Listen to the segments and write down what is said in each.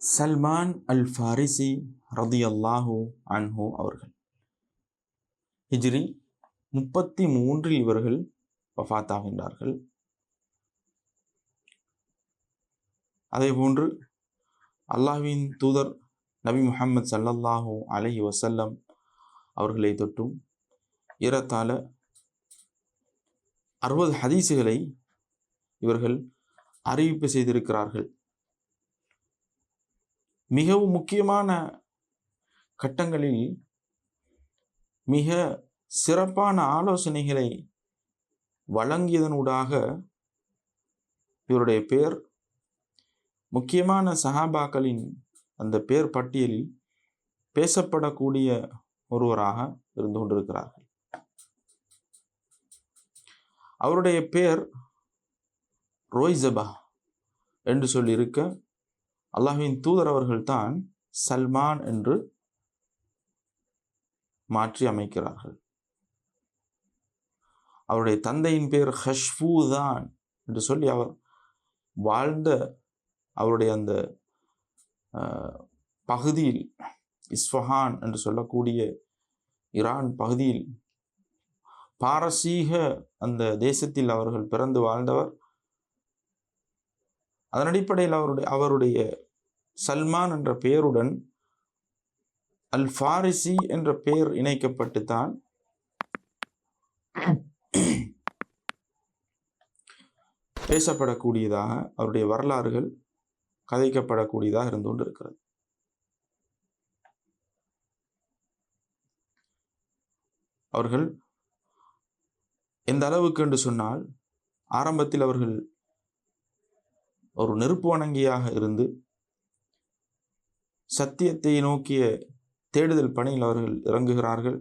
சல்மான் அல் ஃபாரிசி ரதியல்லாஹு அன்ஹு அவர்கள். ஹிஜ்ரி முப்பத்தி மூன்றில் இவர்கள் வஃபாத்தாகின்றார்கள் அதேபோன்று அல்லாஹ்வின் தூதர் நபி முஹம்மது சல்லல்லாஹு அலஹி வசல்லம் அவர்களை தொட்டும் ஏறத்தாழ அறுபது ஹதீஸுகளை இவர்கள் அறிவிப்பு செய்திருக்கிறார்கள். மிகவும் முக்கியமான கட்டங்களில் மிக சிறப்பான ஆலோசனைகளை வழங்கியதனூடாக இவருடைய பெயர் முக்கியமான சஹாபாக்களின் அந்த பேர் பட்டியலில் பேசப்படக்கூடிய ஒருவராக இருந்து கொண்டிருக்கிறார்கள். அவருடைய பெயர் ரோய்சபா என்று சொல்லியிருக்க அல்லாஹ்வின் தூதர் அவர்கள்தான் சல்மான் என்று மாற்றி அமைக்கிறார்கள். அவருடைய தந்தையின் பேர் ஹஷ்பூதான் என்று சொல்லி அவர் வாழ்ந்த அவருடைய அந்த பகுதியில் இஸ்ஃபஹான் என்று சொல்லக்கூடிய ஈரான் பகுதியில் பாரசீக அந்த தேசத்தில் அவர்கள் பிறந்து வாழ்ந்தவர் அதன் அடிப்படையில் அவருடைய அவருடைய சல்மான் என்ற பெயருடன் அல் ஃபாரிசி என்ற பெயர் இணைக்கப்பட்டு தான் பேசப்படக்கூடியதாக அவருடைய வரலாறுகள் கதைக்கப்படக்கூடியதாக இருந்து கொண்டிருக்கிறது. அவர்கள் எந்த அளவுக்கு என்று சொன்னால் ஆரம்பத்தில் அவர்கள் ஒரு நெருப்பு வணங்கியாக இருந்து சத்தியத்தை நோக்கிய தேடுதல் பணியில் அவர்கள் இறங்குகிறார்கள்.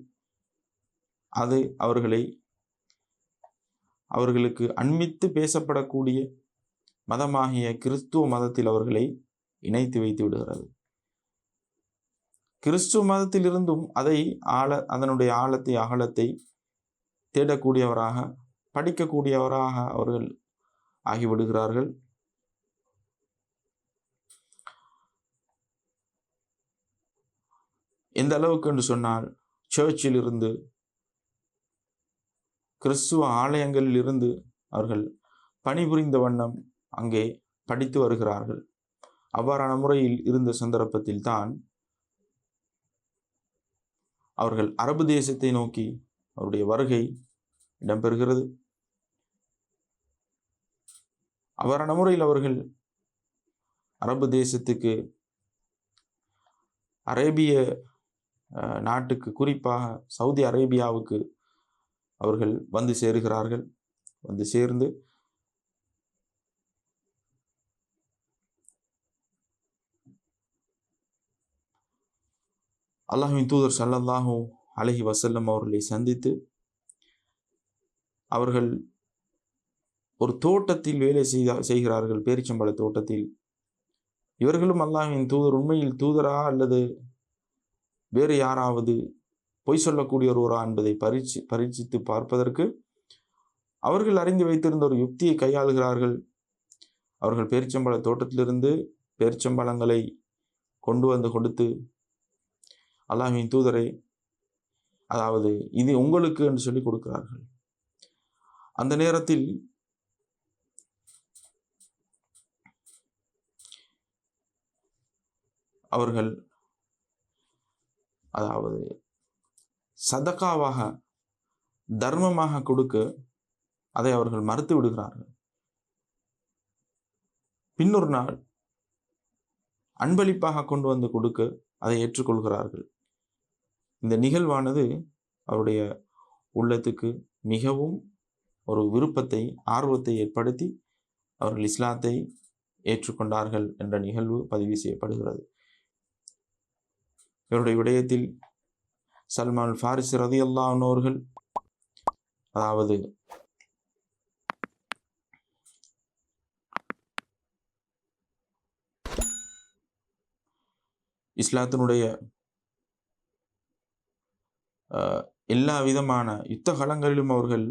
அது அவர்களை அவர்களுக்கு அண்மித்து பேசப்படக்கூடிய மதமாகிய கிறிஸ்துவ மதத்தில் அவர்களை இணைத்து வைத்து விடுகிறது. கிறிஸ்துவ மதத்திலிருந்தும் அதை ஆழ அதனுடைய ஆழத்தை அகலத்தை தேடக்கூடியவராக படிக்கக்கூடியவராக அவர்கள் ஆகிவிடுகிறார்கள். எந்த அளவுக்கு என்று சொன்னால் சர்ச்சில் இருந்து கிறிஸ்துவ ஆலயங்களில் இருந்து அவர்கள் பணிபுரிந்த வண்ணம் அங்கே படித்து வருகிறார்கள். அவ்வாறான முறையில் இருந்த சந்தர்ப்பத்தில் தான் அவர்கள் அரபு தேசத்தை நோக்கி அவருடைய வருகை இடம்பெறுகிறது. அவ்வாறான முறையில் அவர்கள் அரபு தேசத்துக்கு அரேபிய நாட்டுக்கு குறிப்பாக சவுதி அரேபியாவுக்கு அவர்கள் வந்து சேருகிறார்கள். வந்து சேர்ந்து அல்லாஹின் தூதர் ஸல்லல்லாஹு அழகி வசல்லம் அவர்களை சந்தித்து அவர்கள் ஒரு தோட்டத்தில் வேலை செய்த செய்கிறார்கள். பேரிச்சம்பழ தோட்டத்தில். இவர்களும் அல்லாஹின் தூதர் உண்மையில் தூதரா அல்லது வேறு யாராவது பொய் சொல்லக்கூடிய ஒருவரா என்பதை பரீட்சி பரீட்சித்து பார்ப்பதற்கு அவர்கள் அறிந்து வைத்திருந்த ஒரு யுக்தியை கையாளுகிறார்கள். அவர்கள் பேரிச்சம்பழ தோட்டத்திலிருந்து பேரிச்சம்பழங்களை கொண்டு வந்து கொடுத்து அல்லாஹின் தூதரை அதாவது இது உங்களுக்கு என்று சொல்லி கொடுக்கிறார்கள். அந்த நேரத்தில் அவர்கள் அதாவது சதக்காவாக தர்மமாக கொடுக்க அதை அவர்கள் மறுத்து விடுகிறார்கள். பின்னொரு நாள் அன்பளிப்பாக கொண்டு வந்து கொடுக்க அதை ஏற்றுக்கொள்கிறார்கள். இந்த நிகழ்வானது அவருடைய உள்ளத்துக்கு மிகவும் ஒரு விருப்பத்தை ஆர்வத்தை ஏற்படுத்தி அவர்கள் இஸ்லாத்தை ஏற்றுக்கொண்டார்கள் என்ற நிகழ்வு பதிவு செய்யப்படுகிறது. இவருடைய விடயத்தில் சல்மான் ஃபாரிஸ் ரதி அவர்கள் அதாவது இஸ்லாத்தினுடைய அஹ், எல்லா விதமான யுத்த களங்களிலும் அவர்கள்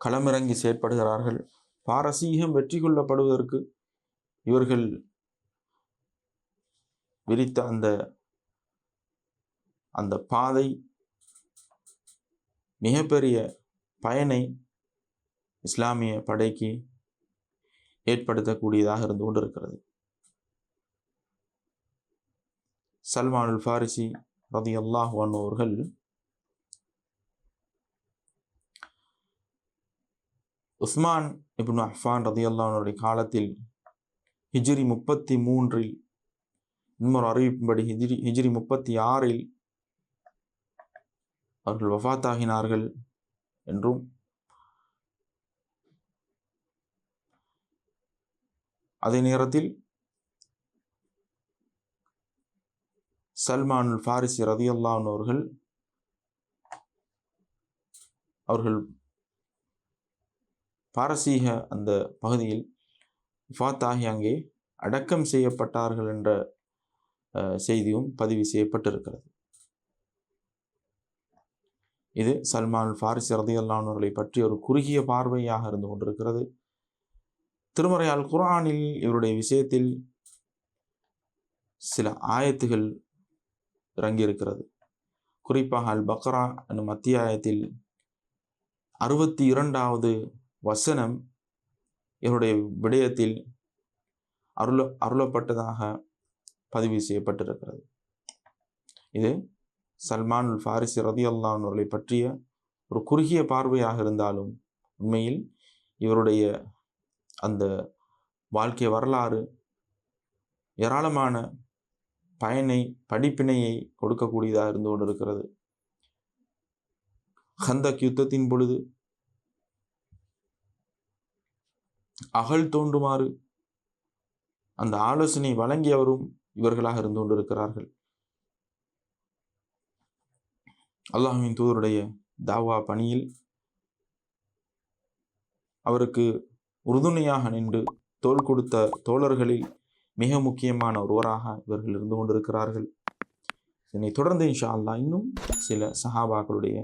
களமிறங்கி செயற்படுகிறார்கள். பாரசீகம் வெற்றி கொள்ளப்படுவதற்கு இவர்கள் விரித்த அந்த அந்த பாதை மிகப்பெரிய பயனை இஸ்லாமிய படைக்கு ஏற்படுத்தக்கூடியதாக இருந்து கொண்டிருக்கிறது. சல்மானுல் ஃபாரிசி ரதி அல்லாஹ் அவர்கள் உஸ்மான் இப்னு அஃபான் ரதி அல்லாஹனுடைய காலத்தில் ஹிஜ்ரி முப்பத்தி மூன்றில் இன்னொரு அறிவிப்பின்படி ஹிஜ்ரி ஹிஜ்ரி முப்பத்தி ஆறில் அவர்கள் வஃபாத்தாகினார்கள் என்றும் அதே நேரத்தில் சல்மான் ஃபாரிசி ரதியுல்லான் அவர்கள் அவர்கள் பாரசீக அந்த பகுதியில் ஃபாத்தாகி அங்கே அடக்கம் செய்யப்பட்டார்கள் என்ற செய்தியும் பதிவு செய்யப்பட்டிருக்கிறது. இது சல்மான் ஃபாரிஸ் ரதியல்லானவர்களை பற்றி ஒரு குறுகிய பார்வையாக இருந்து கொண்டிருக்கிறது. திருமறையால் குரானில் குர்ஆனில் இவருடைய விஷயத்தில் சில ஆயத்துகள் இறங்கியிருக்கிறது. குறிப்பாக அல் பக்ரா என்னும் அத்தியாயத்தில் அறுபத்தி இரண்டாவது வசனம் இவருடைய விடயத்தில் அருள அருளப்பட்டதாக பதிவு செய்யப்பட்டிருக்கிறது. இது சல்மான் அல் ஃபாரிசி ரதி அவர்களை பற்றிய ஒரு குறுகிய பார்வையாக இருந்தாலும் உண்மையில் இவருடைய அந்த வாழ்க்கை வரலாறு ஏராளமான பயனை படிப்பினையை கொடுக்கக்கூடியதாக இருந்து கொண்டிருக்கிறது. ஹந்தக் யுத்தத்தின் பொழுது அகழ் தோண்டுமாறு அந்த ஆலோசனை வழங்கியவரும் இவர்களாக இருந்து கொண்டிருக்கிறார்கள். அல்லாஹுவின் தூதருடைய தாவா பணியில் அவருக்கு உறுதுணையாக நின்று தோள் கொடுத்த தோழர்களில் மிக முக்கியமான ஒருவராக இவர்கள் இருந்து கொண்டிருக்கிறார்கள். இதனை தொடர்ந்து இன்ஷா அல்லாஹ் இன்னும் சில சஹாபாக்களுடைய